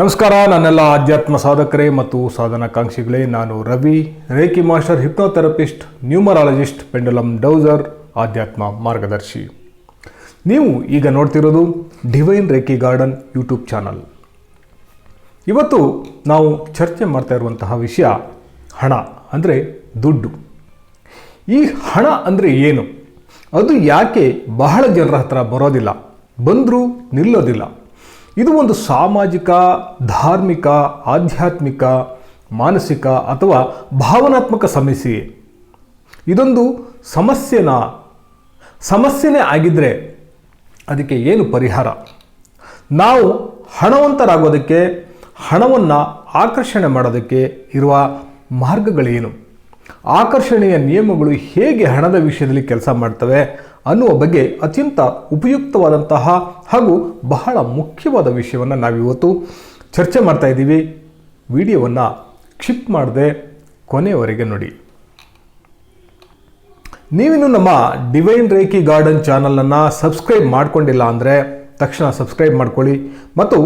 ನಮಸ್ಕಾರ, ನನ್ನೆಲ್ಲ ಆಧ್ಯಾತ್ಮ ಸಾಧಕರೇ ಮತ್ತು ಸಾಧನಾಕಾಂಕ್ಷಿಗಳೇ. ನಾನು Ravi reiki master, hypnotherapist, numerologist pendulum dowser, ಆಧ್ಯಾತ್ಮ ಮಾರ್ಗದರ್ಶಿ. ನೀವು ಈಗ ನೋಡ್ತಿರೋದು divine reiki garden YouTube channel. ಇವತ್ತು ನಾವು ಚರ್ಚೆ ಮಾಡ್ತಾ ಇರುವಂತಹ ವಿಷಯ ಹಣ, ಅಂದರೆ ದುಡ್ಡು. ಈ ಹಣ ಅಂದರೆ ಏನು? ಅದು ಯಾಕೆ ಬಹಳ ಜನರ ಹತ್ರ ಬರೋದಿಲ್ಲ, ಬಂದರೂ ನಿಲ್ಲೋದಿಲ್ಲ? ಇದು ಒಂದು ಸಾಮಾಜಿಕ, ಧಾರ್ಮಿಕ, ಆಧ್ಯಾತ್ಮಿಕ, ಮಾನಸಿಕ ಅಥವಾ ಭಾವನಾತ್ಮಕ ಸಮಸ್ಯೆ. ಇದೊಂದು ಸಮಸ್ಯೆನ, ಸಮಸ್ಯೆನೇ ಆಗಿದ್ದರೆ ಅದಕ್ಕೆ ಏನು ಪರಿಹಾರ? ನಾವು ಹಣವಂತರಾಗೋದಕ್ಕೆ, ಹಣವನ್ನು ಆಕರ್ಷಣೆ ಮಾಡೋದಕ್ಕೆ ಇರುವ ಮಾರ್ಗಗಳೇನು? ಆಕರ್ಷಣೆಯ ನಿಯಮಗಳು ಹೇಗೆ ಹಣದ ವಿಷಯದಲ್ಲಿ ಕೆಲಸ ಮಾಡ್ತವೆ? ಅನ್ನುವ ಬಗ್ಗೆ ಅತ್ಯಂತ ಉಪಯುಕ್ತವಾದಂತಹ ಹಾಗೂ ಬಹಳ ಮುಖ್ಯವಾದ ವಿಷಯವನ್ನು ನಾವಿವತ್ತು ಚರ್ಚೆ ಮಾಡ್ತಾ ಇದ್ದೀವಿ. ವಿಡಿಯೋವನ್ನು ಕ್ಷಿಪ್ ಮಾಡದೆ ಕೊನೆಯವರೆಗೆ ನೋಡಿ. ನೀವಿನ್ನು ನಮ್ಮ ಡಿವೈನ್ ರೇಖಿ ಗಾರ್ಡನ್ ಚಾನಲನ್ನು ಸಬ್ಸ್ಕ್ರೈಬ್ ಮಾಡ್ಕೊಂಡಿಲ್ಲ ಅಂದರೆ ತಕ್ಷಣ ಸಬ್ಸ್ಕ್ರೈಬ್ ಮಾಡ್ಕೊಳ್ಳಿ ಮತ್ತು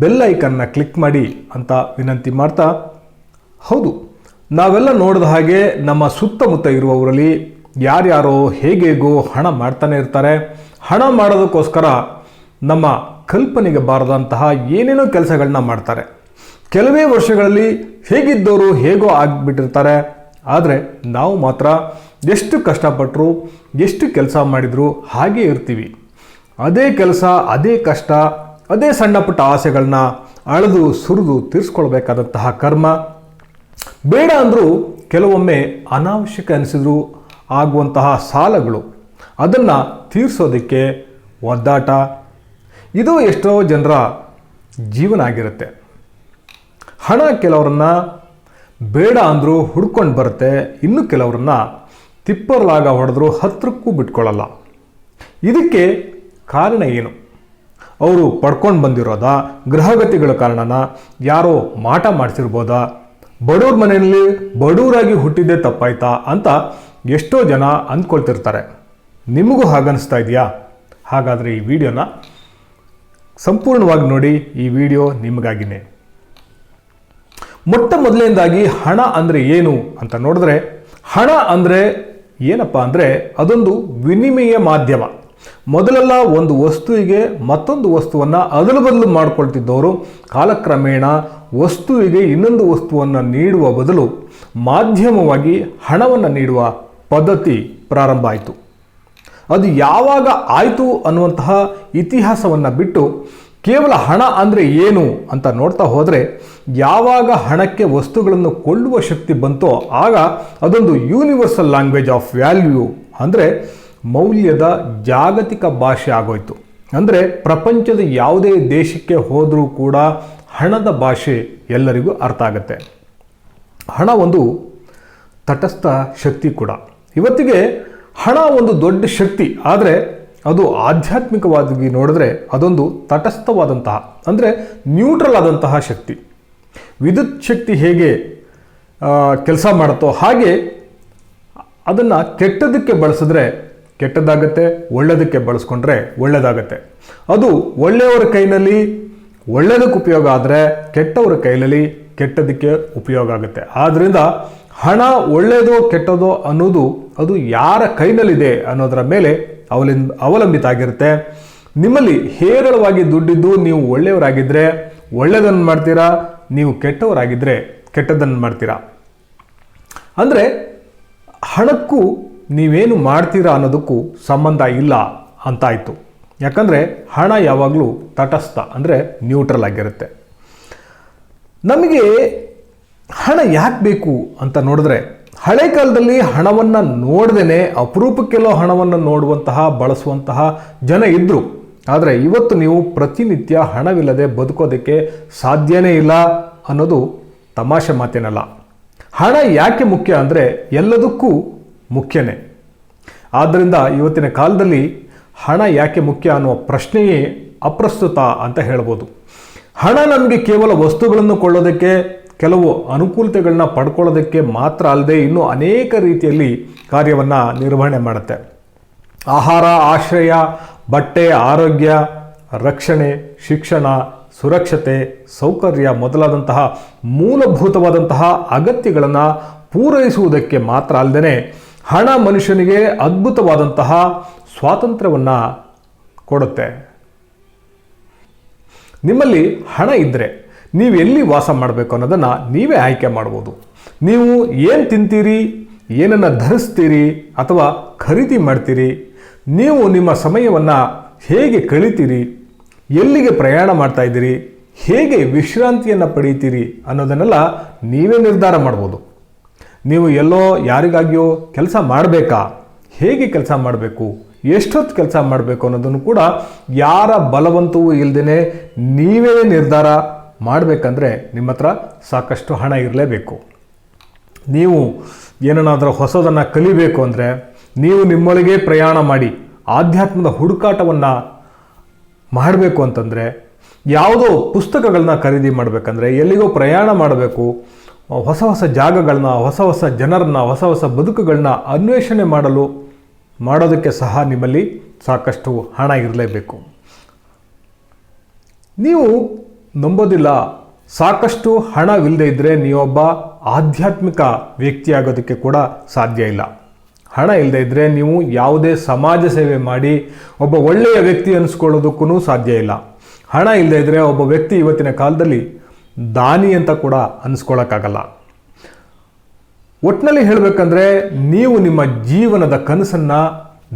ಬೆಲ್ ಐಕನ್ನ ಕ್ಲಿಕ್ ಮಾಡಿ ಅಂತ ವಿನಂತಿ ಮಾಡ್ತಾ, ಹೌದು, ನಾವೆಲ್ಲ ನೋಡಿದ ಹಾಗೆ ನಮ್ಮ ಸುತ್ತಮುತ್ತ ಇರುವವರಲ್ಲಿ ಯಾರ್ಯಾರೋ ಹೇಗೇಗೋ ಹಣ ಮಾಡ್ತಾನೆ ಇರ್ತಾರೆ. ಹಣ ಮಾಡೋದಕ್ಕೋಸ್ಕರ ನಮ್ಮ ಕಲ್ಪನೆಗೆ ಬಾರದಂತಹ ಏನೇನೋ ಕೆಲಸಗಳನ್ನ ಮಾಡ್ತಾರೆ. ಕೆಲವೇ ವರ್ಷಗಳಲ್ಲಿ ಹೇಗಿದ್ದವರು ಹೇಗೋ ಆಗಿಬಿಟ್ಟಿರ್ತಾರೆ. ಆದರೆ ನಾವು ಮಾತ್ರ ಎಷ್ಟು ಕಷ್ಟಪಟ್ಟರು ಎಷ್ಟು ಕೆಲಸ ಮಾಡಿದರೂ ಹಾಗೇ ಇರ್ತೀವಿ. ಅದೇ ಕೆಲಸ, ಅದೇ ಕಷ್ಟ, ಅದೇ ಸಣ್ಣ ಪುಟ್ಟ ಆಸೆಗಳನ್ನ ಅಳೆದು ಸುರಿದು ತೀರಿಸ್ಕೊಳ್ಬೇಕಾದಂತಹ ಕರ್ಮ. ಬೇಡ ಅಂದರೂ ಕೆಲವೊಮ್ಮೆ ಅನಾವಶ್ಯಕ ಅನಿಸಿದ್ರು ಆಗುವಂತಹ ಸಾಲಗಳು. ಅದನ್ನು ತೀರಿಸೋದಕ್ಕೆ ಒದ್ದಾಟ. ಇದು ಎಷ್ಟೋ ಜನರ ಜೀವನ ಆಗಿರುತ್ತೆ. ಹಣ ಕೆಲವರನ್ನ ಬೇಡ ಅಂದರೂ ಹುಡ್ಕೊಂಡು ಬರುತ್ತೆ, ಇನ್ನು ಕೆಲವರನ್ನ ತಿಪ್ಪರ್ಲಾಗ ಹೊಡೆದ್ರು ಹತ್ರಕ್ಕೂ ಬಿಟ್ಕೊಳ್ಳಲ್ಲ. ಇದಕ್ಕೆ ಕಾರಣ ಏನು? ಅವರು ಪಡ್ಕೊಂಡು ಬಂದಿರೋದಾ ಗ್ರಹಗತಿಗಳ ಕಾರಣನ? ಯಾರೋ ಮಾಟ ಮಾಡಿಸಿರ್ಬೋದಾ? ಬಡವ್ರ ಮನೆಯಲ್ಲಿ ಬಡವರಾಗಿ ಹುಟ್ಟಿದ್ದೇ ತಪ್ಪಾಯ್ತಾ ಅಂತ ಎಷ್ಟೋ ಜನ ಅಂದ್ಕೊಳ್ತಿರ್ತಾರೆ. ನಿಮಗೂ ಹಾಗನ್ನಿಸ್ತಾ ಇದೆಯಾ? ಹಾಗಾದರೆ ಈ ವಿಡಿಯೋನ ಸಂಪೂರ್ಣವಾಗಿ ನೋಡಿ, ಈ ವಿಡಿಯೋ ನಿಮಗಾಗಿನೇ. ಮೊಟ್ಟ ಮೊದಲನೇದಾಗಿ ಹಣ ಅಂದರೆ ಏನು ಅಂತ ನೋಡಿದ್ರೆ, ಹಣ ಅಂದರೆ ಏನಪ್ಪ ಅಂದರೆ ಅದೊಂದು ವಿನಿಮಯ ಮಾಧ್ಯಮ. ಮೊದಲೆಲ್ಲ ಒಂದು ವಸ್ತುವಿಗೆ ಮತ್ತೊಂದು ವಸ್ತುವನ್ನು ಅದಲು ಬದಲು ಮಾಡಿಕೊಳ್ತಿದ್ದವರು, ಕಾಲಕ್ರಮೇಣ ವಸ್ತುವಿಗೆ ಇನ್ನೊಂದು ವಸ್ತುವನ್ನು ನೀಡುವ ಬದಲು ಮಾಧ್ಯಮವಾಗಿ ಹಣವನ್ನು ನೀಡುವ ಪದ್ಧತಿ ಪ್ರಾರಂಭ ಆಯಿತು. ಅದು ಯಾವಾಗ ಆಯಿತು ಅನ್ನುವಂತಹ ಇತಿಹಾಸವನ್ನು ಬಿಟ್ಟು ಕೇವಲ ಹಣ ಅಂದರೆ ಏನು ಅಂತ ನೋಡ್ತಾ ಹೋದರೆ ಯಾವಾಗ ಹಣಕ್ಕೆ ವಸ್ತುಗಳನ್ನು ಕೊಳ್ಳುವ ಶಕ್ತಿ ಬಂತೋ ಆಗ ಅದೊಂದು ಯೂನಿವರ್ಸಲ್ ಲ್ಯಾಂಗ್ವೇಜ್ ಆಫ್ ವ್ಯಾಲ್ಯೂ ಅಂದರೆ ಮೌಲ್ಯದ ಜಾಗತಿಕ ಭಾಷೆ ಆಗೋಯ್ತು. ಅಂದರೆ ಪ್ರಪಂಚದ ಯಾವುದೇ ದೇಶಕ್ಕೆ ಹೋದರೂ ಕೂಡ ಹಣದ ಭಾಷೆ ಎಲ್ಲರಿಗೂ ಅರ್ಥ ಆಗುತ್ತೆ. ಹಣ ಒಂದು ತಟಸ್ಥ ಶಕ್ತಿ ಕೂಡ. ಇವತ್ತಿಗೆ ಹಣ ಒಂದು ದೊಡ್ಡ ಶಕ್ತಿ, ಆದರೆ ಅದು ಆಧ್ಯಾತ್ಮಿಕವಾಗಿ ನೋಡಿದ್ರೆ ಅದೊಂದು ತಟಸ್ಥವಾದಂತಹ, ಅಂದರೆ ನ್ಯೂಟ್ರಲ್ ಆದಂತಹ ಶಕ್ತಿ. ವಿದ್ಯುತ್ ಶಕ್ತಿ ಹೇಗೆ ಕೆಲಸ ಮಾಡುತ್ತೋ ಹಾಗೆ ಅದನ್ನು ಕೆಟ್ಟದಕ್ಕೆ ಬಳಸಿದ್ರೆ ಕೆಟ್ಟದಾಗತ್ತೆ ಒಳ್ಳೆಯದಕ್ಕೆ ಬಳಸ್ಕೊಂಡ್ರೆ ಒಳ್ಳೆಯದಾಗತ್ತೆ ಅದು ಒಳ್ಳೆಯವರ ಕೈನಲ್ಲಿ ಒಳ್ಳೆಯದಕ್ಕೆ ಉಪಯೋಗ ಆದರೆ ಕೆಟ್ಟವರ ಕೈನಲ್ಲಿ ಕೆಟ್ಟದಕ್ಕೆ ಉಪಯೋಗ ಆಗುತ್ತೆ. ಆದ್ದರಿಂದ ಹಣ ಒಳ್ಳೆಯದೋ ಕೆಟ್ಟದೋ ಅನ್ನೋದು ಅದು ಯಾರ ಕೈನಲ್ಲಿದೆ ಅನ್ನೋದರ ಮೇಲೆ ಅವಲಿನ್ ಅವಲಂಬಿತ ಆಗಿರುತ್ತೆ ನಿಮ್ಮಲ್ಲಿ ಹೇರಳವಾಗಿ ದುಡ್ಡಿದ್ದು ನೀವು ಒಳ್ಳೆಯವರಾಗಿದ್ದರೆ ಒಳ್ಳೆಯದನ್ನು ಮಾಡ್ತೀರಾ, ನೀವು ಕೆಟ್ಟವರಾಗಿದ್ದರೆ ಕೆಟ್ಟದನ್ನು ಮಾಡ್ತೀರಾ? ಅಂದರೆ ಹಣಕ್ಕೂ ನೀವೇನು ಮಾಡ್ತೀರಾ ಅನ್ನೋದಕ್ಕೂ ಸಂಬಂಧ ಇಲ್ಲ ಅಂತಾಯಿತು. ಯಾಕಂದರೆ ಹಣ ಯಾವಾಗಲೂ ತಟಸ್ಥ, ಅಂದರೆ ನ್ಯೂಟ್ರಲ್ ಆಗಿರುತ್ತೆ. ನಮಗೆ ಹಣ ಯಾಕೆ ಬೇಕು ಅಂತ ನೋಡಿದ್ರೆ ಹಳೆ ಕಾಲದಲ್ಲಿ ಹಣವನ್ನು ನೋಡ್ದೇನೆ ಅಪರೂಪಕ್ಕೆಲ್ಲೋ ಹಣವನ್ನು ನೋಡುವಂತಹ, ಬಳಸುವಂತಹ ಜನ ಇದ್ದರು ಆದರೆ ಇವತ್ತು ನೀವು ಪ್ರತಿನಿತ್ಯ ಹಣವಿಲ್ಲದೆ ಬದುಕೋದಕ್ಕೆ ಸಾಧ್ಯನೇ ಇಲ್ಲ ಅನ್ನೋದು ತಮಾಷೆ ಮಾತೇನಲ್ಲ. ಹಣ ಯಾಕೆ ಮುಖ್ಯ ಅಂದರೆ ಎಲ್ಲದಕ್ಕೂ ಮುಖ್ಯನೇ. ಆದ್ದರಿಂದ ಇವತ್ತಿನ ಕಾಲದಲ್ಲಿ ಹಣ ಯಾಕೆ ಮುಖ್ಯ ಅನ್ನುವ ಪ್ರಶ್ನೆಯೇ ಅಪ್ರಸ್ತುತ ಅಂತ ಹೇಳ್ಬೋದು. ಹಣ ನಮಗೆ ಕೇವಲ ವಸ್ತುಗಳನ್ನು ಕೊಳ್ಳೋದಕ್ಕೆ ಕೆಲವು ಅನುಕೂಲತೆಗಳನ್ನ ಪಡ್ಕೊಳ್ಳೋದಕ್ಕೆ ಮಾತ್ರ ಅಲ್ಲದೆ ಇನ್ನೂ ಅನೇಕ ರೀತಿಯಲ್ಲಿ ಕಾರ್ಯವನ್ನು ನಿರ್ವಹಣೆ ಮಾಡುತ್ತೆ. ಆಹಾರ, ಆಶ್ರಯ, ಬಟ್ಟೆ, ಆರೋಗ್ಯ, ರಕ್ಷಣೆ, ಶಿಕ್ಷಣ, ಸುರಕ್ಷತೆ, ಸೌಕರ್ಯ ಮೊದಲಾದಂತಹ ಮೂಲಭೂತವಾದಂತಹ ಅಗತ್ಯಗಳನ್ನು ಪೂರೈಸುವುದಕ್ಕೆ ಮಾತ್ರ ಅಲ್ಲದೆ ಹಣ ಮನುಷ್ಯನಿಗೆ ಅದ್ಭುತವಾದಂತಹ ಸ್ವಾತಂತ್ರ್ಯವನ್ನು ಕೊಡುತ್ತೆ. ನಿಮ್ಮಲ್ಲಿ ಹಣ ಇದ್ದರೆ ನೀವು ಎಲ್ಲಿ ವಾಸ ಮಾಡಬೇಕು ಅನ್ನೋದನ್ನು ನೀವೇ ಆಯ್ಕೆ ಮಾಡ್ಬೋದು. ನೀವು ಏನು ತಿಂತೀರಿ? ಏನನ್ನು ಧರಿಸ್ತೀರಿ? ಅಥವಾ ಖರೀದಿ ಮಾಡ್ತೀರಿ? ನೀವು ನಿಮ್ಮ ಸಮಯವನ್ನು ಹೇಗೆ ಕಳಿತೀರಿ? ಎಲ್ಲಿಗೆ ಪ್ರಯಾಣ ಮಾಡ್ತಾ ಇದ್ದೀರಿ? ಹೇಗೆ ವಿಶ್ರಾಂತಿಯನ್ನು ಪಡೀತೀರಿ ಅನ್ನೋದನ್ನೆಲ್ಲ ನೀವೇ ನಿರ್ಧಾರ ಮಾಡ್ಬೋದು. ನೀವು ಎಲ್ಲೋ ಯಾರಿಗಾಗಿಯೋ ಕೆಲಸ ಮಾಡಬೇಕಾ? ಹೇಗೆ ಕೆಲಸ ಮಾಡಬೇಕು? ಎಷ್ಟೊತ್ತು ಕೆಲಸ ಮಾಡಬೇಕು ಅನ್ನೋದನ್ನು ಕೂಡ ಯಾರ ಬಲವಂತವೂ ಇಲ್ಲದೇ ನೀವೇ ನಿರ್ಧಾರ ಮಾಡಬೇಕಂದ್ರೆ ನಿಮ್ಮ ಹತ್ರ ಸಾಕಷ್ಟು ಹಣ ಇರಲೇಬೇಕು. ನೀವು ಏನನ್ನಾದರೂ ಹೊಸದನ್ನು ಕಲಿಬೇಕು ಅಂದರೆ ನೀವು ನಿಮ್ಮೊಳಗೆ ಪ್ರಯಾಣ ಮಾಡಿ ಆಧ್ಯಾತ್ಮದ ಹುಡುಕಾಟವನ್ನು ಮಾಡಬೇಕು ಅಂತಂದರೆ ಯಾವುದೋ ಪುಸ್ತಕಗಳನ್ನ ಖರೀದಿ ಮಾಡಬೇಕಂದ್ರೆ ಎಲ್ಲಿಗೋ ಪ್ರಯಾಣ ಮಾಡಬೇಕು. ಹೊಸ ಹೊಸ ಜಾಗಗಳನ್ನ, ಹೊಸ ಹೊಸ ಜನರನ್ನ, ಹೊಸ ಹೊಸ ಬದುಕುಗಳನ್ನ ಅನ್ವೇಷಣೆ ಮಾಡಲು ಮಾಡೋದಕ್ಕೆ ಸಹ ನಿಮ್ಮಲ್ಲಿ ಸಾಕಷ್ಟು ಹಣ ಇರಲೇಬೇಕು. ನೀವು ನಂಬೋದಿಲ್ಲ. ಸಾಕಷ್ಟು ಹಣವಿಲ್ಲದೆ ಇದ್ದರೆ ನೀವೊಬ್ಬ ಆಧ್ಯಾತ್ಮಿಕ ವ್ಯಕ್ತಿಯಾಗೋದಕ್ಕೆ ಕೂಡ ಸಾಧ್ಯ ಇಲ್ಲ. ಹಣ ಇಲ್ಲದೆ ಇದ್ದರೆ ನೀವು ಯಾವುದೇ ಸಮಾಜ ಸೇವೆ ಮಾಡಿ ಒಬ್ಬ ಒಳ್ಳೆಯ ವ್ಯಕ್ತಿ ಅನಿಸ್ಕೊಳ್ಳೋದಕ್ಕೂ ಸಾಧ್ಯ ಇಲ್ಲ. ಹಣ ಇಲ್ಲದೆ ಇದ್ದರೆ ಒಬ್ಬ ವ್ಯಕ್ತಿ ಇವತ್ತಿನ ಕಾಲದಲ್ಲಿ ದಾನಿ ಅಂತ ಕೂಡ ಅನಿಸ್ಕೊಳ್ಳೋಕ್ಕಾಗಲ್ಲ ಒಟ್ಟಿನಲ್ಲಿ ಹೇಳಬೇಕಂದ್ರೆ ನೀವು ನಿಮ್ಮ ಜೀವನದ ಕನಸನ್ನು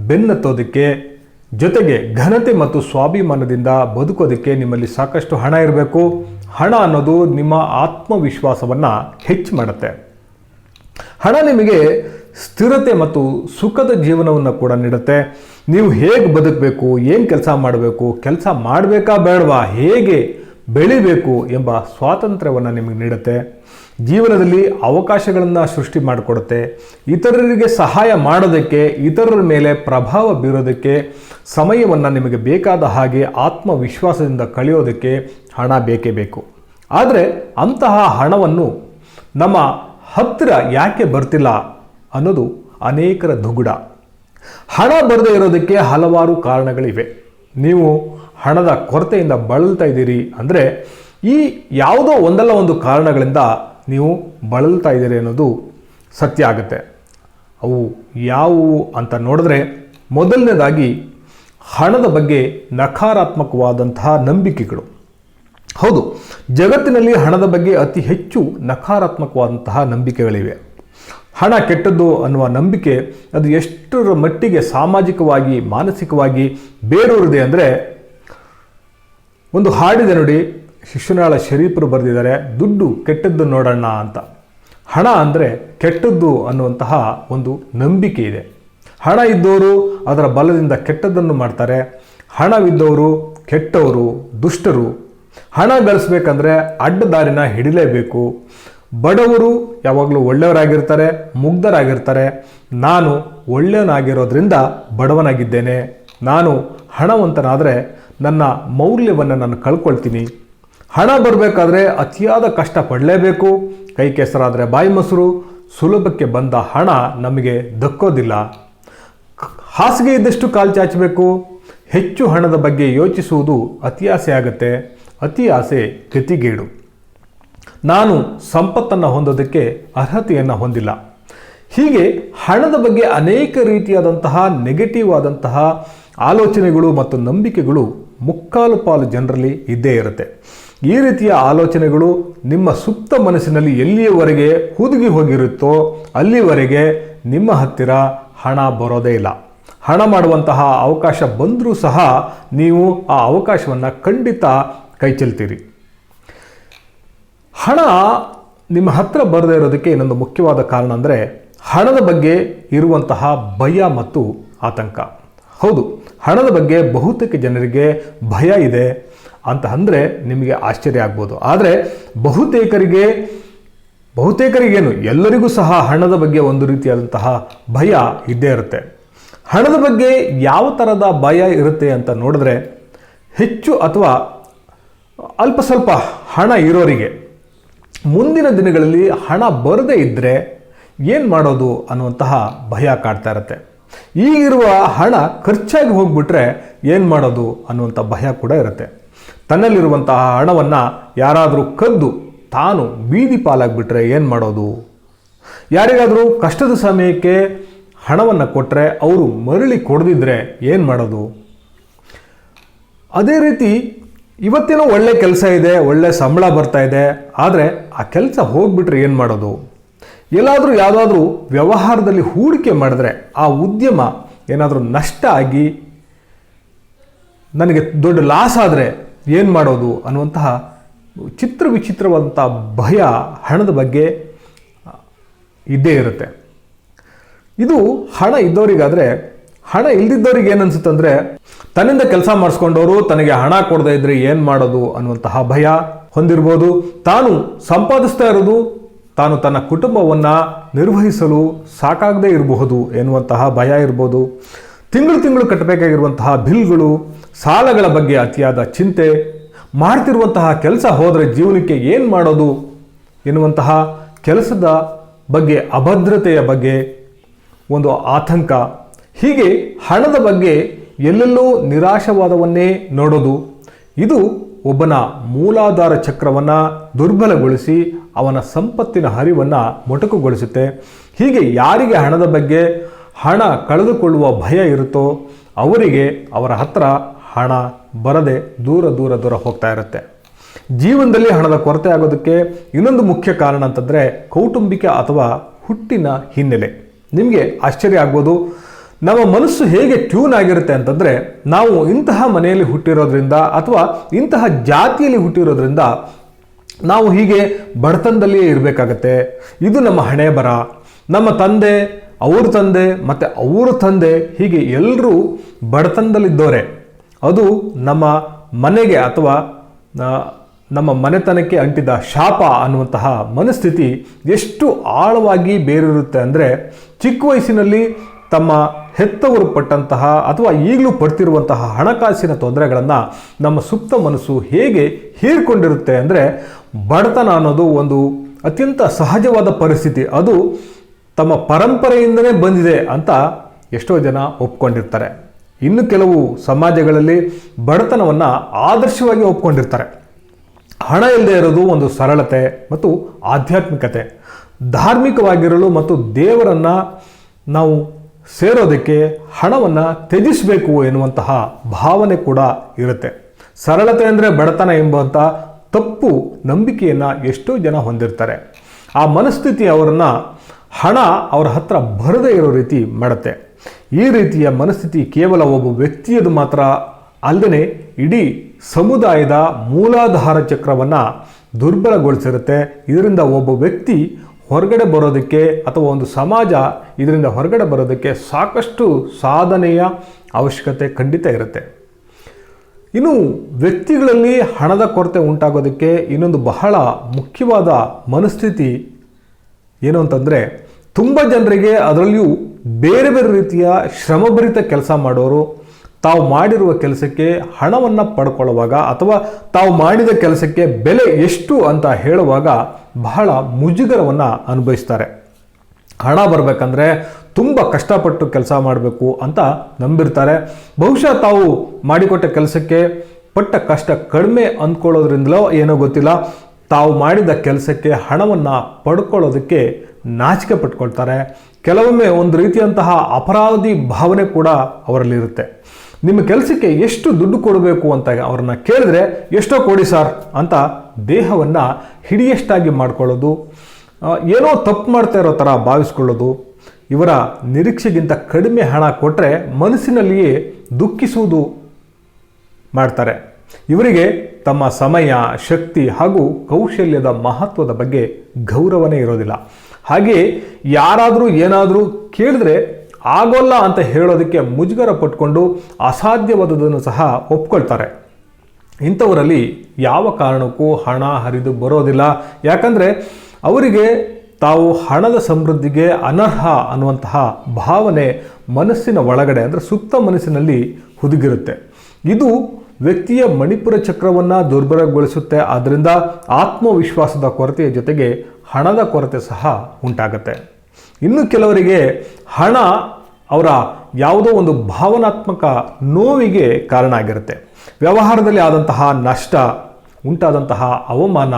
ಬೆನ್ನತ್ತೋದಕ್ಕೆ ಜೊತೆಗೆ ಘನತೆ ಮತ್ತು ಸ್ವಾಭಿಮಾನದಿಂದ ಬದುಕೋದಕ್ಕೆ ನಿಮ್ಮಲ್ಲಿ ಸಾಕಷ್ಟು ಹಣ ಇರಬೇಕು. ಹಣ ಅನ್ನೋದು ನಿಮ್ಮ ಆತ್ಮವಿಶ್ವಾಸವನ್ನು ಹೆಚ್ಚು ಮಾಡುತ್ತೆ. ಹಣ ನಿಮಗೆ ಸ್ಥಿರತೆ ಮತ್ತು ಸುಖದ ಜೀವನವನ್ನು ಕೂಡ ನೀಡುತ್ತೆ. ನೀವು ಹೇಗೆ ಬದುಕಬೇಕು, ಏನು ಕೆಲಸ ಮಾಡಬೇಕು, ಕೆಲಸ ಮಾಡಬೇಕಾ ಬೇಡವಾ, ಹೇಗೆ ಬೆಳಿಬೇಕು ಎಂಬ ಸ್ವಾತಂತ್ರ್ಯವನ್ನು ನಿಮಗೆ ನೀಡುತ್ತೆ. ಜೀವನದಲ್ಲಿ ಅವಕಾಶಗಳನ್ನು ಸೃಷ್ಟಿ ಮಾಡಿಕೊಡುತ್ತೆ. ಇತರರಿಗೆ ಸಹಾಯ ಮಾಡೋದಕ್ಕೆ, ಇತರರ ಮೇಲೆ ಪ್ರಭಾವ ಬೀರೋದಕ್ಕೆ ಸಮಯವನ್ನು ನಿಮಗೆ ಬೇಕಾದ ಹಾಗೆ ಆತ್ಮವಿಶ್ವಾಸದಿಂದ ಕಳೆಯೋದಕ್ಕೆ ಹಣ ಬೇಕೇ ಬೇಕು. ಆದರೆ ಅಂತಹ ಹಣವನ್ನು ನಮ್ಮ ಹತ್ತಿರ ಯಾಕೆ ಬರ್ತಿಲ್ಲ ಅನ್ನೋದು ಅನೇಕರ ದುಗುಡ. ಹಣ ಬರದೇ ಇರೋದಕ್ಕೆ ಹಲವಾರು ಕಾರಣಗಳಿವೆ. ನೀವು ಹಣದ ಕೊರತೆಯಿಂದ ಬಳಲ್ತಾ ಇದ್ದೀರಿ ಅಂದರೆ ಈ ಯಾವುದೋ ಒಂದಲ್ಲ ಒಂದು ಕಾರಣಗಳಿಂದ ನೀವು ಬಳಲ್ತಾ ಇದ್ದೀರಿ ಅನ್ನೋದು ಸತ್ಯ ಆಗುತ್ತೆ. ಅವು ಯಾವುವು ಅಂತ ನೋಡಿದ್ರೆ ಮೊದಲನೇದಾಗಿ ಹಣದ ಬಗ್ಗೆ ನಕಾರಾತ್ಮಕವಾದಂತಹ ನಂಬಿಕೆಗಳು. ಹೌದು, ಜಗತ್ತಿನಲ್ಲಿ ಹಣದ ಬಗ್ಗೆ ಅತಿ ಹೆಚ್ಚು ನಕಾರಾತ್ಮಕವಾದಂತಹ ನಂಬಿಕೆಗಳಿವೆ. ಹಣ ಕೆಟ್ಟದ್ದು ಅನ್ನುವ ನಂಬಿಕೆ ಅದು ಎಷ್ಟರ ಮಟ್ಟಿಗೆ ಸಾಮಾಜಿಕವಾಗಿ, ಮಾನಸಿಕವಾಗಿ ಬೇರೂರಿದೆ ಅಂದರೆ, ಒಂದು ಹಾಡಿದೆ ನೋಡಿ, ಶಿಶುನಾಳ ಶರೀಫರು ಬರೆದಿದ್ದಾರೆ, ದುಡ್ಡು ಕೆಟ್ಟದ್ದು ನೋಡೋಣ ಅಂತ. ಹಣ ಅಂದರೆ ಕೆಟ್ಟದ್ದು ಅನ್ನುವಂತಹ ಒಂದು ನಂಬಿಕೆ ಇದೆ. ಹಣ ಇದ್ದವರು ಅದರ ಬಲದಿಂದ ಕೆಟ್ಟದ್ದನ್ನು ಮಾಡ್ತಾರೆ. ಹಣವಿದ್ದವರು ಕೆಟ್ಟವರು ದುಷ್ಟರು. ಹಣ ಗಳಿಸ್ಬೇಕಂದ್ರೆ ಅಡ್ಡದಾರಿನ ಹಿಡಿಲೇಬೇಕು. ಬಡವರು ಯಾವಾಗಲೂ ಒಳ್ಳೆಯವರಾಗಿರ್ತಾರೆ, ಮುಗ್ಧರಾಗಿರ್ತಾರೆ. ನಾನು ಒಳ್ಳೆಯವನಾಗಿರೋದ್ರಿಂದ ಬಡವನಾಗಿದ್ದೇನೆ. ನಾನು ಹಣವಂತನಾದರೆ ನನ್ನ ಮೌಲ್ಯವನ್ನು ನಾನು ಕಳ್ಕೊಳ್ತೀನಿ. ಹಣ ಬರಬೇಕಾದ್ರೆ ಅತಿಯಾದ ಕಷ್ಟ ಪಡಲೇಬೇಕು. ಕೈ ಕೆಸರಾದರೆ ಬಾಯಿ ಮೊಸರು. ಸುಲಭಕ್ಕೆ ಬಂದ ಹಣ ನಮಗೆ ದಕ್ಕೋದಿಲ್ಲ. ಹಾಸಿಗೆ ಇದ್ದಷ್ಟು ಕಾಲು ಚಾಚಬೇಕು. ಹೆಚ್ಚು ಹಣದ ಬಗ್ಗೆ ಯೋಚಿಸುವುದು ಅತಿ ಆಸೆ ಆಗುತ್ತೆ. ಅತಿ ಆಸೆ ಗತಿಗೇಡು ನಾನು ಸಂಪತ್ತನ್ನು ಹೊಂದೋದಕ್ಕೆ ಅರ್ಹತೆಯನ್ನು ಹೊಂದಿಲ್ಲ. ಹೀಗೆ ಹಣದ ಬಗ್ಗೆ ಅನೇಕ ರೀತಿಯಾದಂತಹ ನೆಗೆಟಿವ್ ಆದಂತಹ ಆಲೋಚನೆಗಳು ಮತ್ತು ನಂಬಿಕೆಗಳು ಮುಕ್ಕಾಲು ಪಾಲು ಜನರಲ್ಲಿ ಇದ್ದೇ ಇರುತ್ತೆ. ಈ ರೀತಿಯ ಆಲೋಚನೆಗಳು ನಿಮ್ಮ ಸುಪ್ತ ಮನಸ್ಸಿನಲ್ಲಿ ಎಲ್ಲಿಯವರೆಗೆ ಹುದುಗಿ ಹೋಗಿರುತ್ತೋ ಅಲ್ಲಿವರೆಗೆ ನಿಮ್ಮ ಹತ್ತಿರ ಹಣ ಬರೋದೇ ಇಲ್ಲ. ಹಣ ಮಾಡುವಂತಹ ಅವಕಾಶ ಬಂದರೂ ಸಹ ನೀವು ಆ ಅವಕಾಶವನ್ನು ಖಂಡಿತ ಕೈ ಚೆಲ್ತೀರಿ ಹಣ ನಿಮ್ಮ ಹತ್ರ ಬರದೇ ಇರೋದಕ್ಕೆ ಇನ್ನೊಂದು ಮುಖ್ಯವಾದ ಕಾರಣ ಅಂದರೆ ಹಣದ ಬಗ್ಗೆ ಇರುವಂತಹ ಭಯ ಮತ್ತು ಆತಂಕ. ಹೌದು, ಹಣದ ಬಗ್ಗೆ ಬಹುತೇಕ ಜನರಿಗೆ ಭಯ ಇದೆ ಅಂತ ಅಂದರೆ ನಿಮಗೆ ಆಶ್ಚರ್ಯ ಆಗ್ಬೋದು. ಆದರೆ ಬಹುತೇಕರಿಗೆ, ಬಹುತೇಕರಿಗೇನು, ಎಲ್ಲರಿಗೂ ಸಹ ಹಣದ ಬಗ್ಗೆ ಒಂದು ರೀತಿಯಾದಂತಹ ಭಯ ಇದ್ದೇ ಇರುತ್ತೆ. ಹಣದ ಬಗ್ಗೆ ಯಾವ ಥರದ ಭಯ ಇರುತ್ತೆ ಅಂತ ನೋಡಿದ್ರೆ ಹೆಚ್ಚು ಅಥವಾ ಅಲ್ಪ ಸ್ವಲ್ಪ ಹಣ ಇರೋರಿಗೆ ಮುಂದಿನ ದಿನಗಳಲ್ಲಿ ಹಣ ಬರದೇ ಇದ್ದರೆ ಏನು ಮಾಡೋದು ಅನ್ನುವಂತಹ ಭಯ ಕಾಡ್ತಾ ಇರುತ್ತೆ. ಈಗಿರುವ ಹಣ ಖರ್ಚಾಗಿ ಹೋಗ್ಬಿಟ್ರೆ ಏನು ಮಾಡೋದು ಅನ್ನುವಂಥ ಭಯ ಕೂಡ ಇರುತ್ತೆ. ತನ್ನಲ್ಲಿರುವಂತಹ ಹಣವನ್ನು ಯಾರಾದರೂ ಕದ್ದು ತಾನು ಬೀದಿ ಪಾಲಾಗ್ಬಿಟ್ರೆ ಏನು ಮಾಡೋದು? ಯಾರಿಗಾದರೂ ಕಷ್ಟದ ಸಮಯಕ್ಕೆ ಹಣವನ್ನು ಕೊಟ್ಟರೆ ಅವರು ಮರಳಿ ಕೊಡದಿದ್ರೆ ಏನು ಮಾಡೋದು? ಅದೇ ರೀತಿ ಇವತ್ತೇನೋ ಒಳ್ಳೆ ಕೆಲಸ ಇದೆ, ಒಳ್ಳೆ ಸಂಬಳ ಬರ್ತಾ ಇದೆ, ಆದರೆ ಆ ಕೆಲಸ ಹೋಗ್ಬಿಟ್ರೆ ಏನು ಮಾಡೋದು? ಎಲ್ಲಾದರೂ ಯಾವುದಾದ್ರೂ ವ್ಯವಹಾರದಲ್ಲಿ ಹೂಡಿಕೆ ಮಾಡಿದ್ರೆ ಆ ಉದ್ಯಮ ಏನಾದರೂ ನಷ್ಟ ಆಗಿ ನನಗೆ ದೊಡ್ಡ ಲಾಸ್ ಆದರೆ ಏನು ಮಾಡೋದು ಅನ್ನುವಂತಹ ಚಿತ್ರ ವಿಚಿತ್ರವಾದಂಥ ಭಯ ಹಣದ ಬಗ್ಗೆ ಇದ್ದೇ ಇರುತ್ತೆ. ಇದು ಹಣ ಇದ್ದವರಿಗಾದರೆ, ಹಣ ಇಲ್ದಿದ್ದವ್ರಿಗೆ ಏನನ್ಸುತ್ತೆ ಅನ್ಸುತ್ತಂದ್ರೆ ತನ್ನಿಂದ ಕೆಲಸ ಮಾಡಿಸ್ಕೊಂಡವರು ತನಗೆ ಹಣ ಕೊಡದೇ ಇದ್ರೆ ಏನು ಮಾಡೋದು ಅನ್ನುವಂತಹ ಭಯ ಹೊಂದಿರ್ಬೋದು. ತಾನು ಸಂಪಾದಿಸ್ತಾ ಇರೋದು, ತಾನು ತನ್ನ ಕುಟುಂಬವನ್ನು ನಿರ್ವಹಿಸಲು ಸಾಕಾಗದೇ ಇರಬಹುದು ಎನ್ನುವಂತಹ ಭಯ ಇರ್ಬೋದು. ತಿಂಗಳು ತಿಂಗಳು ಕಟ್ಟಬೇಕಾಗಿರುವಂತಹ ಬಿಲ್ಗಳು, ಸಾಲಗಳ ಬಗ್ಗೆ ಅತಿಯಾದ ಚಿಂತೆ, ಮಾಡ್ತಿರುವಂತಹ ಕೆಲಸ ಹೋದರೆ ಜೀವನಕ್ಕೆ ಏನು ಮಾಡೋದು ಎನ್ನುವಂತಹ ಕೆಲಸದ ಬಗ್ಗೆ, ಅಭದ್ರತೆಯ ಬಗ್ಗೆ ಒಂದು ಆತಂಕ. ಹೀಗೆ ಹಣದ ಬಗ್ಗೆ ಎಲ್ಲೆಲ್ಲೋ ನಿರಾಶವಾದವನ್ನೇ ನೋಡೋದು. ಇದು ಒಬ್ಬನ ಮೂಲಾಧಾರ ಚಕ್ರವನ್ನು ದುರ್ಬಲಗೊಳಿಸಿ ಅವನ ಸಂಪತ್ತಿನ ಹರಿವನ್ನು ಮೊಟಕುಗೊಳಿಸುತ್ತೆ. ಹೀಗೆ ಯಾರಿಗೆ ಹಣದ ಬಗ್ಗೆ ಹಣ ಕಳೆದುಕೊಳ್ಳುವ ಭಯ ಇರುತ್ತೋ ಅವರಿಗೆ ಅವರ ಹತ್ರ ಹಣ ಬರದೆ ದೂರ ದೂರ ದೂರ ಹೋಗ್ತಾ ಇರುತ್ತೆ. ಜೀವನದಲ್ಲಿ ಹಣದ ಕೊರತೆ ಆಗೋದಕ್ಕೆ ಇನ್ನೊಂದು ಮುಖ್ಯ ಕಾರಣ ಅಂತಂದರೆ ಕೌಟುಂಬಿಕ ಅಥವಾ ಹುಟ್ಟಿನ ಹಿನ್ನೆಲೆ. ನಿಮಗೆ ಆಶ್ಚರ್ಯ ಆಗ್ಬೋದು. ನಮ್ಮ ಮನಸ್ಸು ಹೇಗೆ ಟ್ಯೂನ್ ಆಗಿರುತ್ತೆ ಅಂತಂದರೆ, ನಾವು ಇಂತಹ ಮನೆಯಲ್ಲಿ ಹುಟ್ಟಿರೋದ್ರಿಂದ ಅಥವಾ ಇಂತಹ ಜಾತಿಯಲ್ಲಿ ಹುಟ್ಟಿರೋದ್ರಿಂದ ನಾವು ಹೀಗೆ ಬಡತನದಲ್ಲಿಯೇ ಇರಬೇಕಾಗತ್ತೆ. ಇದು ನಮ್ಮ ಹಣೆ ಬರ. ನಮ್ಮ ತಂದೆ, ಅವ್ರ ತಂದೆ ಮತ್ತು ಅವ್ರ ತಂದೆ ಹೀಗೆ ಎಲ್ಲರೂ ಬಡತನದಲ್ಲಿದ್ದವರೆ. ಅದು ನಮ್ಮ ಮನೆಗೆ ಅಥವಾ ನಮ್ಮ ಮನೆತನಕ್ಕೆ ಅಂಟಿದ ಶಾಪ ಅನ್ನುವಂತಹ ಮನಸ್ಥಿತಿ ಎಷ್ಟು ಆಳವಾಗಿ ಬೇರಿರುತ್ತೆ ಅಂದರೆ ಚಿಕ್ಕ ವಯಸ್ಸಿನಲ್ಲಿ ತಮ್ಮ ಹೆತ್ತವರು ಪಟ್ಟಂತಹ ಅಥವಾ ಈಗಲೂ ಪಡ್ತಿರುವಂತಹ ಹಣಕಾಸಿನ ತೊಂದರೆಗಳನ್ನು ನಮ್ಮ ಸುಪ್ತ ಮನಸ್ಸು ಹೇಗೆ ಹೀರ್ಕೊಂಡಿರುತ್ತೆ ಅಂದರೆ ಬಡತನ ಅನ್ನೋದು ಒಂದು ಅತ್ಯಂತ ಸಹಜವಾದ ಪರಿಸ್ಥಿತಿ. ಅದು ತಮ್ಮ ಪರಂಪರೆಯಿಂದನೇ ಬಂದಿದೆ ಅಂತ ಎಷ್ಟೋ ಜನ ಒಪ್ಕೊಂಡಿರ್ತಾರೆ. ಇನ್ನು ಕೆಲವು ಸಮಾಜಗಳಲ್ಲಿ ಬಡತನವನ್ನು ಆದರ್ಶವಾಗಿ ಒಪ್ಕೊಂಡಿರ್ತಾರೆ. ಹಣ ಇಲ್ಲದೆ ಇರೋದು ಒಂದು ಸರಳತೆ ಮತ್ತು ಆಧ್ಯಾತ್ಮಿಕತೆ. ಧಾರ್ಮಿಕವಾಗಿರಲು ಮತ್ತು ದೇವರನ್ನು ನಾವು ಸೇರೋದಕ್ಕೆ ಹಣವನ್ನು ತ್ಯಜಿಸಬೇಕು ಎನ್ನುವಂತಹ ಭಾವನೆ ಕೂಡ ಇರುತ್ತೆ. ಸರಳತೆ ಅಂದರೆ ಬಡತನ ಎಂಬಂಥ ತಪ್ಪು ನಂಬಿಕೆಯನ್ನು ಎಷ್ಟೋ ಜನ ಹೊಂದಿರ್ತಾರೆ. ಆ ಮನಸ್ಥಿತಿ ಅವರನ್ನು ಹಣ ಅವರ ಹತ್ರ ಬರದೇ ಇರೋ ರೀತಿ ಮಾಡುತ್ತೆ. ಈ ರೀತಿಯ ಮನಸ್ಥಿತಿ ಕೇವಲ ಒಬ್ಬ ವ್ಯಕ್ತಿಯದು ಮಾತ್ರ ಅಲ್ಲದೆ ಇಡೀ ಸಮುದಾಯದ ಮೂಲಾಧಾರ ಚಕ್ರವನ್ನು ದುರ್ಬಲಗೊಳಿಸಿರುತ್ತೆ. ಇದರಿಂದ ಒಬ್ಬ ವ್ಯಕ್ತಿ ಹೊರಗಡೆ ಬರೋದಕ್ಕೆ ಅಥವಾ ಒಂದು ಸಮಾಜ ಇದರಿಂದ ಹೊರಗಡೆ ಬರೋದಕ್ಕೆ ಸಾಕಷ್ಟು ಸಾಧನೆಯ ಅವಶ್ಯಕತೆ ಖಂಡಿತ ಇರುತ್ತೆ. ಇನ್ನು ವ್ಯಕ್ತಿಗಳಲ್ಲಿ ಹಣದ ಕೊರತೆ ಉಂಟಾಗೋದಕ್ಕೆ ಇನ್ನೊಂದು ಬಹಳ ಮುಖ್ಯವಾದ ಮನಸ್ಥಿತಿ ಏನು ಅಂತಂದರೆ ತುಂಬ ಜನರಿಗೆ ಅದರಲ್ಲಿಯೂ ಬೇರೆ ಬೇರೆ ರೀತಿಯ ಶ್ರಮಭರಿತ ಕೆಲಸ ಮಾಡೋರು ತಾವು ಮಾಡಿರುವ ಕೆಲಸಕ್ಕೆ ಹಣವನ್ನು ಪಡ್ಕೊಳ್ಳುವಾಗ ಅಥವಾ ತಾವು ಮಾಡಿದ ಕೆಲಸಕ್ಕೆ ಬೆಲೆ ಎಷ್ಟು ಅಂತ ಹೇಳುವಾಗ ಬಹಳ ಮುಜುಗರವನ್ನು ಅನುಭವಿಸ್ತಾರೆ. ಹಣ ಬರಬೇಕಂದ್ರೆ ತುಂಬ ಕಷ್ಟಪಟ್ಟು ಕೆಲಸ ಮಾಡಬೇಕು ಅಂತ ನಂಬಿರ್ತಾರೆ. ಬಹುಶಃ ತಾವು ಮಾಡಿಕೊಟ್ಟ ಕೆಲಸಕ್ಕೆ ಪಟ್ಟ ಕಷ್ಟ ಕಡಿಮೆ ಅಂದ್ಕೊಳ್ಳೋದ್ರಿಂದಲೋ ಏನೋ ಗೊತ್ತಿಲ್ಲ. ತಾವು ಮಾಡಿದ ಕೆಲಸಕ್ಕೆ ಹಣವನ್ನು ಪಡ್ಕೊಳ್ಳೋದಕ್ಕೆ ನಾಚಿಕೆ ಪಟ್ಕೊಳ್ತಾರೆ. ಕೆಲವೊಮ್ಮೆ ಒಂದು ರೀತಿಯಂತಹ ಅಪರಾಧಿ ಭಾವನೆ ಕೂಡ ಅವರಲ್ಲಿರುತ್ತೆ. ನಿಮ್ಮ ಕೆಲಸಕ್ಕೆ ಎಷ್ಟು ದುಡ್ಡು ಕೊಡಬೇಕು ಅಂತ ಅವ್ರನ್ನ ಕೇಳಿದ್ರೆ, ಎಷ್ಟೋ ಕೊಡಿ ಸರ್ ಅಂತ ದೇಹವನ್ನು ಹಿಡಿಯಷ್ಟಾಗಿ ಮಾಡ್ಕೊಳ್ಳೋದು ಏನೋ ತಪ್ಪು ಮಾಡ್ತಾ ಇರೋ ಥರ ಭಾವಿಸ್ಕೊಳ್ಳೋದು, ಇವರ ನಿರೀಕ್ಷೆಗಿಂತ ಕಡಿಮೆ ಹಣ ಕೊಟ್ಟರೆ ಮನಸ್ಸಿನಲ್ಲಿಯೇ ದುಃಖಿಸುವುದು ಮಾಡ್ತಾರೆ. ಇವರಿಗೆ ತಮ್ಮ ಸಮಯ, ಶಕ್ತಿ ಹಾಗೂ ಕೌಶಲ್ಯದ ಮಹತ್ವದ ಬಗ್ಗೆ ಗೌರವನೇ ಇರೋದಿಲ್ಲ. ಹಾಗೆಯೇ ಯಾರಾದರೂ ಏನಾದರೂ ಕೇಳಿದ್ರೆ ಆಗೋಲ್ಲ ಅಂತ ಹೇಳೋದಕ್ಕೆ ಮುಜುಗರ ಪಟ್ಕೊಂಡು ಅಸಾಧ್ಯವಾದದನ್ನು ಸಹ ಒಪ್ಕೊಳ್ತಾರೆ. ಇಂಥವರಲ್ಲಿ ಯಾವ ಕಾರಣಕ್ಕೂ ಹಣ ಹರಿದು ಬರೋದಿಲ್ಲ. ಯಾಕಂದರೆ ಅವರಿಗೆ ತಾವು ಹಣದ ಸಮೃದ್ಧಿಗೆ ಅನರ್ಹ ಅನ್ನುವಂತಹ ಭಾವನೆ ಮನಸ್ಸಿನ ಒಳಗಡೆ, ಅಂದರೆ ಸುಪ್ತ ಮನಸ್ಸಿನಲ್ಲಿ ಹುದುಗಿರುತ್ತೆ. ಇದು ವ್ಯಕ್ತಿಯ ಮಣಿಪುರ ಚಕ್ರವನ್ನು ದುರ್ಬಲಗೊಳಿಸುತ್ತೆ. ಆದ್ದರಿಂದ ಆತ್ಮವಿಶ್ವಾಸದ ಕೊರತೆಯ ಜೊತೆಗೆ ಹಣದ ಕೊರತೆ ಸಹ ಉಂಟಾಗುತ್ತೆ. ಇನ್ನು ಕೆಲವರಿಗೆ ಹಣ ಅವರ ಯಾವುದೋ ಒಂದು ಭಾವನಾತ್ಮಕ ನೋವಿಗೆ ಕಾರಣ ಆಗಿರುತ್ತೆ. ವ್ಯವಹಾರದಲ್ಲಿ ಆದಂತಹ ನಷ್ಟ, ಉಂಟಾದಂತಹ ಅವಮಾನ,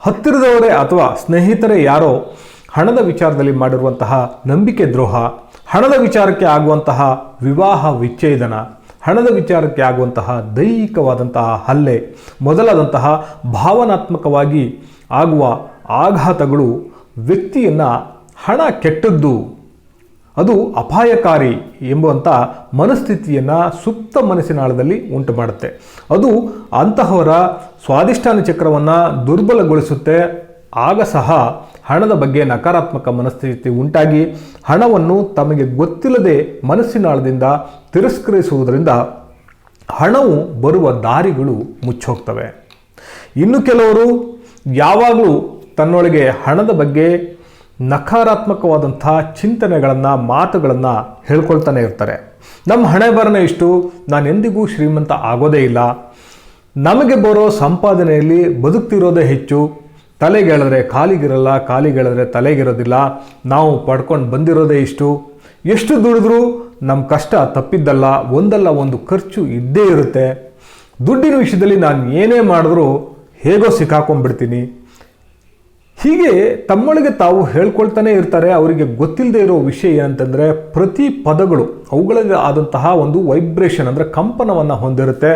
ಹತ್ತಿರದವರೇ ಅಥವಾ ಸ್ನೇಹಿತರೇ ಯಾರೋ ಹಣದ ವಿಚಾರದಲ್ಲಿ ಮಾಡಿರುವಂತಹ ನಂಬಿಕೆ ದ್ರೋಹ, ಹಣದ ವಿಚಾರಕ್ಕೆ ಆಗುವಂತಹ ವಿವಾಹ ವಿಚ್ಛೇದನ, ಹಣದ ವಿಚಾರಕ್ಕೆ ಆಗುವಂತಹ ದೈಹಿಕವಾದಂತಹ ಹಲ್ಲೆ, ಮೊದಲಾದಂತಹ ಭಾವನಾತ್ಮಕವಾಗಿ ಆಗುವ ಆಘಾತಗಳು ವ್ಯಕ್ತಿಯನ್ನು ಹಣ ಕೆಟ್ಟದ್ದು, ಅದು ಅಪಾಯಕಾರಿ ಎಂಬುವಂಥ ಮನಸ್ಥಿತಿಯನ್ನು ಸುಪ್ತ ಮನಸ್ಸಿನಾಳದಲ್ಲಿ ಉಂಟು ಮಾಡುತ್ತೆ. ಅದು ಅಂತಹವರ ಸ್ವಾದಿಷ್ಟಾನ ಚಕ್ರವನ್ನು ದುರ್ಬಲಗೊಳಿಸುತ್ತೆ. ಆಗ ಸಹ ಹಣದ ಬಗ್ಗೆ ನಕಾರಾತ್ಮಕ ಮನಸ್ಥಿತಿ ಉಂಟಾಗಿ ಹಣವನ್ನು ತಮಗೆ ಗೊತ್ತಿಲ್ಲದೆ ಮನಸ್ಸಿನಾಳದಿಂದ ತಿರಸ್ಕರಿಸುವುದರಿಂದ ಹಣವು ಬರುವ ದಾರಿಗಳು ಮುಚ್ಚೋಗ್ತವೆ. ಇನ್ನು ಕೆಲವರು ಯಾವಾಗಲೂ ತನ್ನೊಳಗೆ ಹಣದ ಬಗ್ಗೆ ನಕಾರಾತ್ಮಕವಾದಂಥ ಚಿಂತನೆಗಳನ್ನು, ಮಾತುಗಳನ್ನು ಹೇಳ್ಕೊಳ್ತಾನೆ ಇರ್ತಾರೆ. ನಮ್ಮ ಹಣೆ ಬರನ ಇಷ್ಟು ನಾನು ಎಂದಿಗೂ ಶ್ರೀಮಂತ ಆಗೋದೇ ಇಲ್ಲ. ನಮಗೆ ಬರೋ ಸಂಪಾದನೆಯಲ್ಲಿ ಬದುಕ್ತಿರೋದೇ ಹೆಚ್ಚು. ತಲೆಗೆಳೆದ್ರೆ ಕಾಲಿಗಿರಲ್ಲ, ಕಾಲಿಗೆಳೆದ್ರೆ ತಲೆಗಿರೋದಿಲ್ಲ. ನಾವು ಪಡ್ಕೊಂಡು ಬಂದಿರೋದೇ ಇಷ್ಟು. ಎಷ್ಟು ದುಡಿದ್ರೂ ನಮ್ಮ ಕಷ್ಟ ತಪ್ಪಿದ್ದಲ್ಲ, ಒಂದಲ್ಲ ಒಂದು ಖರ್ಚು ಇದ್ದೇ ಇರುತ್ತೆ. ದುಡ್ಡಿನ ವಿಷಯದಲ್ಲಿ ನಾನು ಏನೇ ಮಾಡಿದ್ರೂ ಹೇಗೋ ಸಿಕ್ಕಾಕೊಂಡ್ಬಿಡ್ತೀನಿ. ಹೀಗೆ ತಮ್ಮೊಳಗೆ ತಾವು ಹೇಳ್ಕೊಳ್ತಾನೆ ಇರ್ತಾರೆ, ಅವರಿಗೆ ಗೊತ್ತಿಲ್ಲದೆ ಇರೋ ವಿಷಯ ಏನಂತಂದರೆ ಪ್ರತಿ ಪದಗಳು ಅವುಗಳಿಗೆ ಆದಂತಹ ಒಂದು ವೈಬ್ರೇಷನ್ ಅಂದರೆ ಕಂಪನವನ್ನು ಹೊಂದಿರುತ್ತೆ.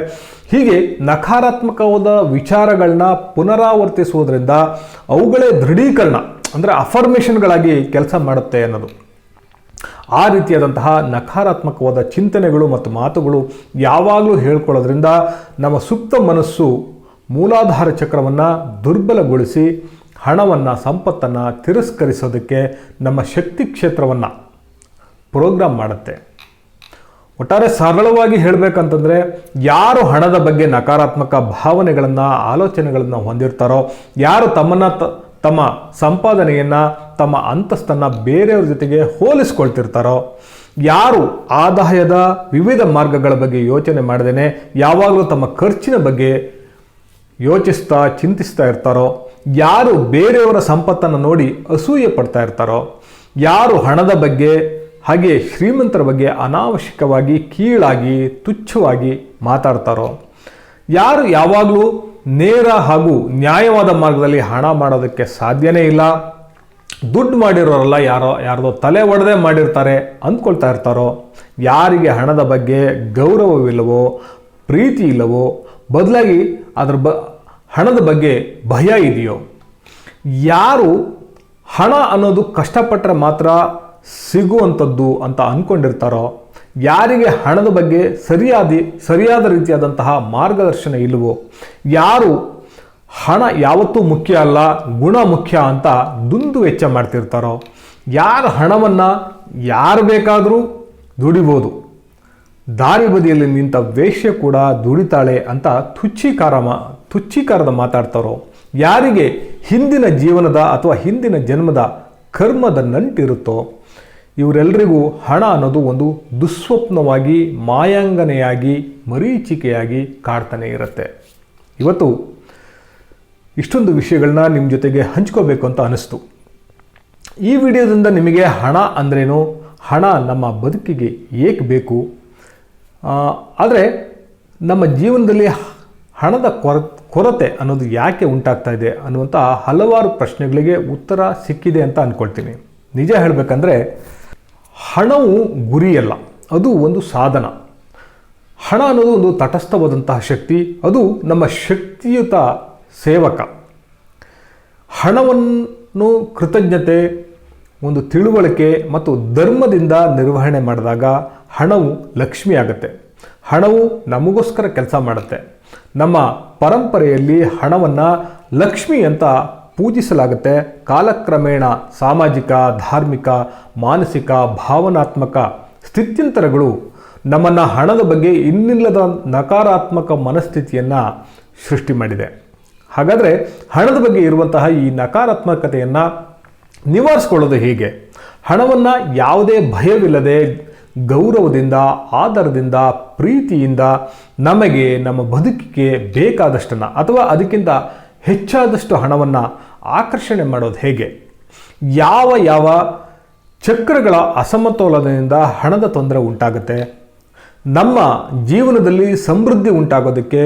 ಹೀಗೆ ನಕಾರಾತ್ಮಕವಾದ ವಿಚಾರಗಳನ್ನ ಪುನರಾವರ್ತಿಸುವುದರಿಂದ ಅವುಗಳೇ ದೃಢೀಕರಣ ಅಂದರೆ ಅಫರ್ಮೇಷನ್ಗಳಾಗಿ ಕೆಲಸ ಮಾಡುತ್ತೆ ಅನ್ನೋದು. ಆ ರೀತಿಯಾದಂತಹ ನಕಾರಾತ್ಮಕವಾದ ಚಿಂತನೆಗಳು ಮತ್ತು ಮಾತುಗಳು ಯಾವಾಗಲೂ ಹೇಳ್ಕೊಳ್ಳೋದ್ರಿಂದ ನಮ್ಮ ಸುಪ್ತ ಮನಸ್ಸು ಮೂಲಾಧಾರ ಚಕ್ರವನ್ನು ದುರ್ಬಲಗೊಳಿಸಿ ಹಣವನ್ನು, ಸಂಪತ್ತನ್ನು ತಿರಸ್ಕರಿಸೋದಕ್ಕೆ ನಮ್ಮ ಶಕ್ತಿ ಕ್ಷೇತ್ರವನ್ನು ಪ್ರೋಗ್ರಾಮ್ ಮಾಡುತ್ತೆ. ಒಟ್ಟಾರೆ ಸರಳವಾಗಿ ಹೇಳಬೇಕಂತಂದರೆ ಯಾರು ಹಣದ ಬಗ್ಗೆ ನಕಾರಾತ್ಮಕ ಭಾವನೆಗಳನ್ನು, ಆಲೋಚನೆಗಳನ್ನು ಹೊಂದಿರ್ತಾರೋ, ಯಾರು ತಮ್ಮನ್ನು ತಮ್ಮ ಸಂಪಾದನೆಯನ್ನು, ತಮ್ಮ ಅಂತಸ್ತನ್ನು ಬೇರೆಯವ್ರ ಜೊತೆಗೆ ಹೋಲಿಸ್ಕೊಳ್ತಿರ್ತಾರೋ, ಯಾರು ಆದಾಯದ ವಿವಿಧ ಮಾರ್ಗಗಳ ಬಗ್ಗೆ ಯೋಚನೆ ಮಾಡದೇನೆ, ಯಾವಾಗಲೂ ತಮ್ಮ ಖರ್ಚಿನ ಬಗ್ಗೆ ಯೋಚಿಸ್ತಾ, ಚಿಂತಿಸ್ತಾ ಇರ್ತಾರೋ ಯಾರು ಬೇರೆಯವರ ಸಂಪತ್ತನ್ನು ನೋಡಿ ಅಸೂಯೆ ಪಡ್ತಾ ಇರ್ತಾರೋ, ಯಾರು ಹಣದ ಬಗ್ಗೆ, ಹಾಗೆ ಶ್ರೀಮಂತರ ಬಗ್ಗೆ ಅನಾವಶ್ಯಕವಾಗಿ, ಕೀಳಾಗಿ, ತುಚ್ಛವಾಗಿ ಮಾತಾಡ್ತಾರೋ, ಯಾರು ಯಾವಾಗಲೂ ನೇರ ಹಾಗೂ ನ್ಯಾಯವಾದ ಮಾರ್ಗದಲ್ಲಿ ಹಣ ಮಾಡೋದಕ್ಕೆ ಸಾಧ್ಯನೇ ಇಲ್ಲ. ದುಡ್ಡು ಮಾಡಿರೋರೆಲ್ಲ ಯಾರೋ, ಯಾರದೋ ತಲೆ ಒಡೆದೇ ಮಾಡಿರ್ತಾರೆ ಅಂದ್ಕೊಳ್ತಾ ಇರ್ತಾರೋ, ಯಾರಿಗೆ ಹಣದ ಬಗ್ಗೆ ಗೌರವವಿಲ್ಲವೋ, ಪ್ರೀತಿ ಇಲ್ಲವೋ, ಬದಲಾಗಿ ಅದ್ರ ಬ ಹಣದ ಬಗ್ಗೆ ಭಯ ಇದೆಯೋ? ಯಾರು ಹಣ ಅನ್ನೋದು ಕಷ್ಟಪಟ್ಟರೆ ಮಾತ್ರ ಸಿಗುವಂಥದ್ದು ಅಂತ ಅಂದ್ಕೊಂಡಿರ್ತಾರೋ ಯಾರಿಗೆ ಹಣದ ಬಗ್ಗೆ ಸರಿಯಾದ ಸರಿಯಾದ ರೀತಿಯಾದಂತಹ ಮಾರ್ಗದರ್ಶನ ಇಲ್ಲವೋ? ಯಾರು ಹಣ ಯಾವತ್ತೂ ಮುಖ್ಯ ಅಲ್ಲ, ಗುಣ ಮುಖ್ಯ ಅಂತ ದುಂದು ವೆಚ್ಚ ಮಾಡ್ತಿರ್ತಾರೋ? ಯಾರು ಹಣವನ್ನು ಯಾರು ಬೇಕಾದರೂ ದುಡಿಬೋದು. ದಾರಿ ಬದಿಯಲ್ಲಿ ನಿಂತ ವೇಶ್ಯ ಕೂಡ ದುಡಿತಾಳೆ ಅಂತ ತುಚ್ಛೀಕಾರ ತುಚ್ಛೀಕಾರದ ಮಾತಾಡ್ತಾರೋ? ಯಾರಿಗೆ ಹಿಂದಿನ ಜೀವನದ ಅಥವಾ ಹಿಂದಿನ ಜನ್ಮದ ಕರ್ಮದ ನಂಟಿರುತ್ತೋ? ಇವರೆಲ್ಲರಿಗೂ ಹಣ ಅನ್ನೋದು ಒಂದು ದುಸ್ವಪ್ನವಾಗಿ, ಮಾಯಾಂಗನೆಯಾಗಿ, ಮರೀಚಿಕೆಯಾಗಿ ಕಾಡ್ತಾನೆ ಇರುತ್ತೆ. ಇವತ್ತು ಇಷ್ಟೊಂದು ವಿಷಯಗಳನ್ನ ನಿಮ್ಮ ಜೊತೆಗೆ ಹಂಚ್ಕೋಬೇಕು ಅಂತ ಅನಿಸ್ತು. ಈ ವಿಡಿಯೋದಿಂದ ನಿಮಗೆ ಹಣ ಅಂದ್ರೇನು? ಹಣ ನಮ್ಮ ಬದುಕಿಗೆ ಏಕೆ ಬೇಕು? ಆದರೆ ನಮ್ಮ ಜೀವನದಲ್ಲಿ ಹಣದ ಕೊರ, ಕೊರತೆ ಅನ್ನೋದು ಯಾಕೆ ಉಂಟಾಗ್ತಾ ಇದೆ ಅನ್ನುವಂಥ ಹಲವಾರು ಪ್ರಶ್ನೆಗಳಿಗೆ ಉತ್ತರ ಸಿಕ್ಕಿದೆ ಅಂತ ಅಂದ್ಕೊಳ್ತೀನಿ ನಿಜ ಹೇಳಬೇಕಂದ್ರೆ ಹಣವು ಗುರಿಯಲ್ಲ, ಅದು ಒಂದು ಸಾಧನ. ಹಣ ಅನ್ನೋದು ಒಂದು ತಟಸ್ಥವಾದಂತಹ ಶಕ್ತಿ, ಅದು ನಮ್ಮ ಶಕ್ತಿಯುತ ಸೇವಕ. ಹಣವನ್ನು ಕೃತಜ್ಞತೆ, ಒಂದು ತಿಳುವಳಿಕೆ ಮತ್ತು ಧರ್ಮದಿಂದ ನಿರ್ವಹಣೆ ಮಾಡಿದಾಗ ಹಣವು ಲಕ್ಷ್ಮಿ ಆಗುತ್ತೆ. ಹಣವು ನಮಗೋಸ್ಕರ ಕೆಲಸ ಮಾಡುತ್ತೆ. ನಮ್ಮ ಪರಂಪರೆಯಲ್ಲಿ ಹಣವನ್ನು ಲಕ್ಷ್ಮಿ ಅಂತ ಪೂಜಿಸಲಾಗುತ್ತೆ. ಕಾಲಕ್ರಮೇಣ ಸಾಮಾಜಿಕ, ಧಾರ್ಮಿಕ, ಮಾನಸಿಕ, ಭಾವನಾತ್ಮಕ ಸ್ಥಿತ್ಯಂತರಗಳು ನಮ್ಮನ್ನು ಹಣದ ಬಗ್ಗೆ ಇನ್ನಿಲ್ಲದ ನಕಾರಾತ್ಮಕ ಮನಸ್ಥಿತಿಯನ್ನು ಸೃಷ್ಟಿ ಮಾಡಿದೆ. ಹಾಗಾದರೆ ಹಣದ ಬಗ್ಗೆ ಇರುವಂತಹ ಈ ನಕಾರಾತ್ಮಕತೆಯನ್ನು ನಿವಾರಿಸ್ಕೊಳ್ಳೋದು ಹೇಗೆ? ಹಣವನ್ನು ಯಾವುದೇ ಭಯವಿಲ್ಲದೆ ಗೌರವದಿಂದ, ಆದರದಿಂದ, ಪ್ರೀತಿಯಿಂದ ನಮಗೆ ನಮ್ಮ ಬದುಕಿಗೆ ಬೇಕಾದಷ್ಟನ್ನು ಅಥವಾ ಅದಕ್ಕಿಂತ ಹೆಚ್ಚಾದಷ್ಟು ಹಣವನ್ನು ಆಕರ್ಷಣೆ ಮಾಡೋದು ಹೇಗೆ? ಯಾವ ಯಾವ ಚಕ್ರಗಳ ಅಸಮತೋಲನದಿಂದ ಹಣದ ತೊಂದರೆ ಉಂಟಾಗುತ್ತೆ? ನಮ್ಮ ಜೀವನದಲ್ಲಿ ಸಮೃದ್ಧಿ ಉಂಟಾಗೋದಕ್ಕೆ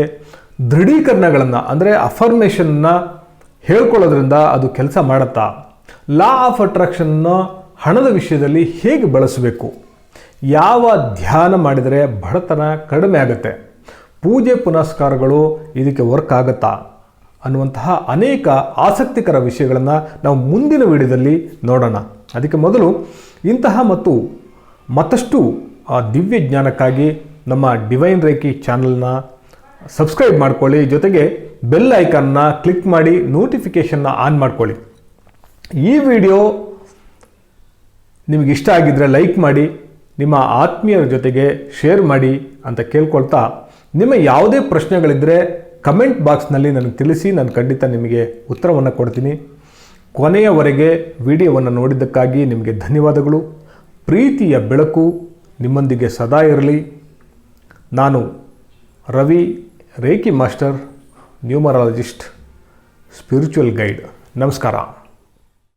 ದೃಢೀಕರಣಗಳನ್ನು, ಅಂದರೆ ಅಫರ್ಮೇಷನ್ನ ಹೇಳ್ಕೊಳ್ಳೋದ್ರಿಂದ ಅದು ಕೆಲಸ ಮಾಡುತ್ತಾ? ಲಾ ಆಫ್ ಅಟ್ರಾಕ್ಷನ್ನ ಹಣದ ವಿಷಯದಲ್ಲಿ ಹೇಗೆ ಬಳಸಬೇಕು? ಯಾವ ಧ್ಯಾನ ಮಾಡಿದರೆ ಬಡತನ ಕಡಿಮೆ ಆಗುತ್ತೆ? ಪೂಜೆ ಪುನಸ್ಕಾರಗಳು ಇದಕ್ಕೆ ವರ್ಕ್ ಆಗುತ್ತಾ? ಅನ್ನುವಂತಹ ಅನೇಕ ಆಸಕ್ತಿಕರ ವಿಷಯಗಳನ್ನು ನಾವು ಮುಂದಿನ ವಿಡಿಯೋದಲ್ಲಿ ನೋಡೋಣ. ಅದಕ್ಕೆ ಮೊದಲು ಇಂತಹ ಮತ್ತು ಮತ್ತಷ್ಟು, ಆ, ದಿವ್ಯ ಜ್ಞಾನಕ್ಕಾಗಿ ನಮ್ಮ ಡಿವೈನ್ ರೇಖಿ ಚಾನಲ್ನ ಸಬ್ಸ್ಕ್ರೈಬ್ ಮಾಡ್ಕೊಳ್ಳಿ. ಜೊತೆಗೆ ಬೆಲ್ ಐಕನ್ನ ಕ್ಲಿಕ್ ಮಾಡಿ ನೋಟಿಫಿಕೇಷನ್ನ ಆನ್ ಮಾಡ್ಕೊಳ್ಳಿ. ಈ ವಿಡಿಯೋ ನಿಮಗೆ ಇಷ್ಟ ಆಗಿದ್ದರೆ ಲೈಕ್ ಮಾಡಿ ನಿಮ್ಮ ಆತ್ಮೀಯರ ಜೊತೆಗೆ ಶೇರ್ ಮಾಡಿ ಅಂತ ಕೇಳ್ಕೊಳ್ತಾ ನಿಮ್ಮ ಯಾವುದೇ ಪ್ರಶ್ನೆಗಳಿದ್ದರೆ ಕಮೆಂಟ್ ಬಾಕ್ಸ್ನಲ್ಲಿ ನನಗೆ ತಿಳಿಸಿ, ನಾನು ಖಂಡಿತ ನಿಮಗೆ ಉತ್ತರವನ್ನು ಕೊಡ್ತೀನಿ. ಕೊನೆಯವರೆಗೆ ವಿಡಿಯೋವನ್ನು ನೋಡಿದ್ದಕ್ಕಾಗಿ ನಿಮಗೆ ಧನ್ಯವಾದಗಳು. ಪ್ರೀತಿಯ ಬೆಳಕು ನಿಮ್ಮೊಂದಿಗೆ ಸದಾ ಇರಲಿ. ನಾನು Ravi, reiki master, numerologist spiritual guide ನಮಸ್ಕಾರ.